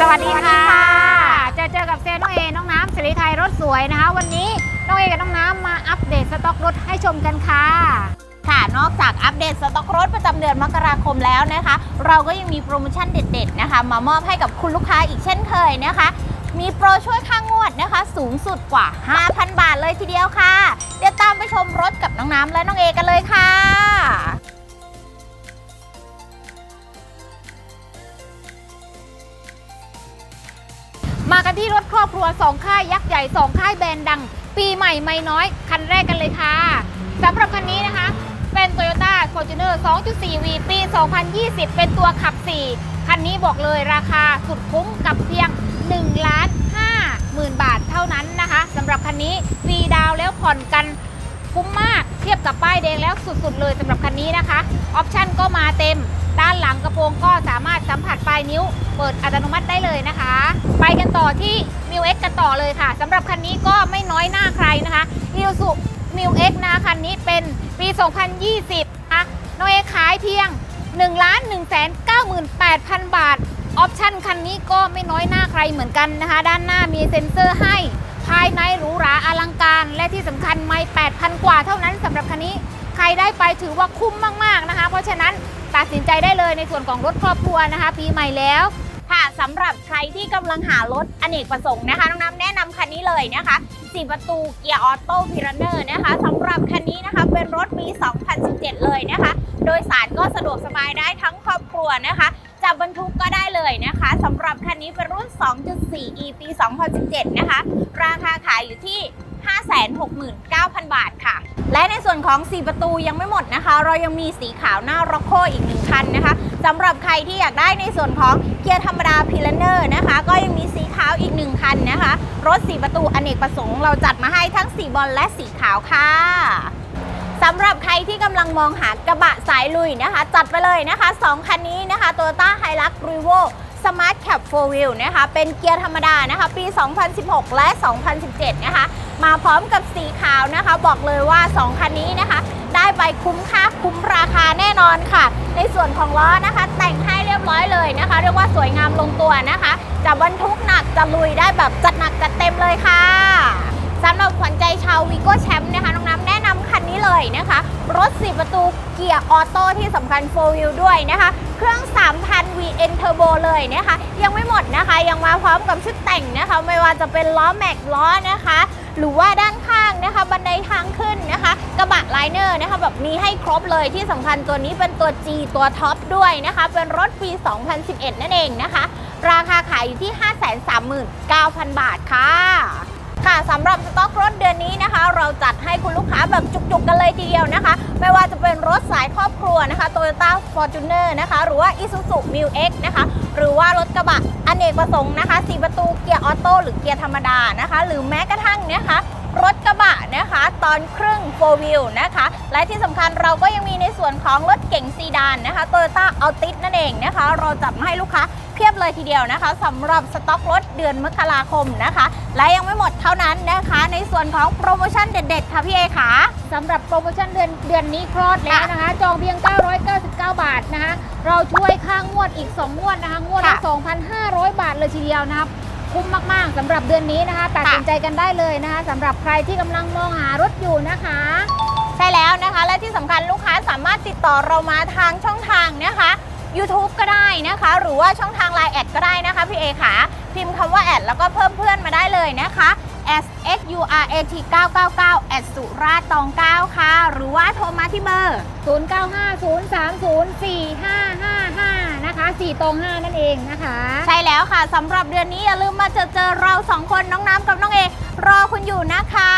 สวัสดีค่ะ เจอเจอกับเซลล์น้องเอ น้องน้ำสิริไทยรถสวยนะคะ วันนี้น้องเอกับน้องน้ำมาอัปเดตสต็อกรถให้ชมกันค่ะ ค่ะ นอกจากอัปเดตสต็อกรถประจำเดือนมกราคมแล้วนะคะ เราก็ยังมีโปรโมชั่นเด็ดๆนะคะ มามอบให้กับคุณลูกค้าอีกเช่นเคยนะคะ มีโปรช่วยค่างวดนะคะ สูงสุดกว่า 5,000 บาทเลยทีเดียวค่ะ เดี๋ยวตามไปชมรถกับน้องน้ำและน้องเอกันเลยค่ะ ที่รถครอบครัว2ค่ายยักษ์ใหญ่ 2 ค่ายแบรนด์ดัง ปีใหม่ไม่น้อย คันแรกกันเลยค่ะสำหรับคันนี้นะคะ เป็น Toyota Fortuner 2.4V ปี 2020 เป็นตัวขับ 4 คันนี้บอกเลยราคาสุดคุ้มกับเพียง1ล้าน5หมื่นบาทเท่านั้นนะคะสำหรับคันนี้ฟรีดาวแล้วผ่อนกันคุ้มมาก เทียบกับป้ายแดงแล้วสุดๆเลยสำหรับคันนี้นะคะ ออปชั่นก็มาเต็ม ด้านหลังกระ งก็สามารถสัมผัสปลายนิ้ว เปิดอัตโนมัติได้เลยนะคะ ไปกันต่อที่ m ิว X กันต่อเลยค่ะสำหรับคันนี้ก็ไม่น้อยหน้าใครนะคะ i s u m i w X นะคะคันนี้เป็นปี 2020นะคะน้องเอขายเพียง 1 1 9 8 0 0 0 บาท ออปชั่นคันนี้ก็ไม่น้อยหน้าใครเหมือนกันนะคะ ด้านหน้ามีเซ็นเซอร์ให้ ภายในหรูหราอลังการ และที่สำคัญไม่ 8,000 กว่าเท่านั้นสำหรับคันนี้ ใครได้ไปถือว่าคุ้มมากๆนะคะ เพราะฉะนั้นตัดสินใจได้เลยในส่วนของรถครอบครัวนะคะ ปีใหม่แล้วค่ะสำหรับใครที่กำลังหารถอเนกประสงค์นะคะน้องน้ำแนะนำคันนี้เลยนะคะ4ประตูเกียร์ออโต้พิรเนอร์นะคะสำหรับคันนี้นะคะเป็นรถปี 2017 เลยนะคะ โดยสารก็สะดวกสบายได้ทั้งครอบครัวนะคะจะบรรทุกก็ได้เลยนะคะสำหรับคันนี้เป็นรุ่น 2.4 e ปี 2017 นะคะ ราคาขายอยู่ที่ 569,000 บาทค่ะ และในส่วนของ 4 ประตูยังไม่หมดนะคะ เรายังมีสีขาวหน้าร็อกโคอีกหนึ่งคันนะคะสำหรับใครที่อยากได้ในส่วนของเกียร์ธรรมดาพิลเนอร์นะคะ ก็ยังมีสีขาวอีกหนึ่งคันนะคะ รถ 4 ประตูอเนกประสงค์เราจัดมาให้ทั้งสีบอลและสีขาวค่ะสำหรับใครที่กำลังมองหากระบะสายลุยนะคะ จัดไปเลยนะคะ 2 คันนี้นะคะ Toyota Hilux Revo Smart Cap 4 Wheel นะคะ เป็นเกียร์ธรรมดานะคะ ปี 2016 และ 2017 นะคะ มาพร้อมกับสีขาวนะคะ บอกเลยว่า 2 คันนี้นะคะ ได้ไปคุ้มค่าคุ้มราคาแน่นอนค่ะ ในส่วนของล้อนะคะ แต่งให้เรียบร้อยเลยนะคะ เรียกว่าสวยงามลงตัวนะคะ จะบรรทุกหนักจะลุยได้แบบจัดหนักจัดเต็มเลยค่ะสำหรับขวัญใจชาววีโก้แชมป์นะคะ เลยนะคะ รถ 4 ประตูเกียร์ออโต้ที่สำคัญ 4 wheel ด้วยนะคะ เครื่อง 3,000 VN Turbo เลยนะคะ ยังไม่หมดนะคะ ยังมาพร้อมกับชุดแต่งนะคะ ไม่ว่าจะเป็นล้อแม็กล้อนะคะ หรือว่าด้านข้างนะคะ บันไดทางขึ้นนะคะ กระบะไลเนอร์นะคะ แบบมีให้ครบเลยที่สำคัญตัวนี้เป็นตัว G ตัวท็อปด้วยนะคะ เป็นรถปี 2011 นั่นเองนะคะ ราคาขายอยู่ที่ 539,000 บาทค่ะ ค่ะสำหรับสต็อกรถเดือนนี้นะคะ เราจัดให้คุณลูกค้าแบบจุกๆกันเลยทีเดียวนะคะ ไม่ว่าจะเป็นรถสายครอบครัวนะคะ Toyota Fortuner นะคะ หรือว่า Isuzu m i l X นะคะ หรือว่ารถกระบะอเนกประสงค์นะคะ4ประตูเกียร์ออโต้หรือเกียร์ธรรมดานะคะ หรือแม้กระทั่งนะคะรถกระบะนะคะ ตอนครึ่ง4 wheel นะคะ และที่สำคัญเราก็ยังมีในส่วนของรถเก๋งซีดานนะคะ Toyota Altis นั่นเองนะคะ เราจัดมาให้ลูกค้า เพียบเลยทีเดียวนะคะสำหรับสต็อกรถเดือนมกราคมนะคะ และยังไม่หมดเท่านั้นนะคะ ในส่วนของโปรโมชั่นเด็ดๆ ค่ะพี่เอค่ะสำหรับโปรโมชั่นเดือนเดือนนี้คลอดแล้วนะคะ จองเพียง 999 บาทนะคะ เราช่วยค่างวดอีก 2 งวดนะคะ งวดละค่ะ2,500 บาทเลยทีเดียวนะครับคุ้มมากๆสำหรับเดือนนี้นะคะตัดสินใจกันได้เลยนะคะสำหรับใครที่กำลังมองหารถอยู่นะคะ ใช่แล้วนะคะ และที่สำคัญลูกค้าสามารถติดต่อเรามาทางช่องทางนะคะ YouTube ก็ได้นะคะ หรือว่าช่องทาง Line แอดก็ได้นะคะพี่เอค่ะ พิมพ์คำว่าแอดแล้วก็เพิ่มเพื่อนมาได้เลยนะคะ s s u r a t 999แอดสุราตอง9ค่ะ หรือว่าโทรมาที่เบอร์ 0950304555 นะคะ 4 ตรง 5 นั่นเองนะคะ ใช่แล้วค่ะสำหรับเดือนนี้อย่าลืมมาเจอเจอเราสองคนน้องน้ำกับน้องเอรอคุณอยู่นะคะ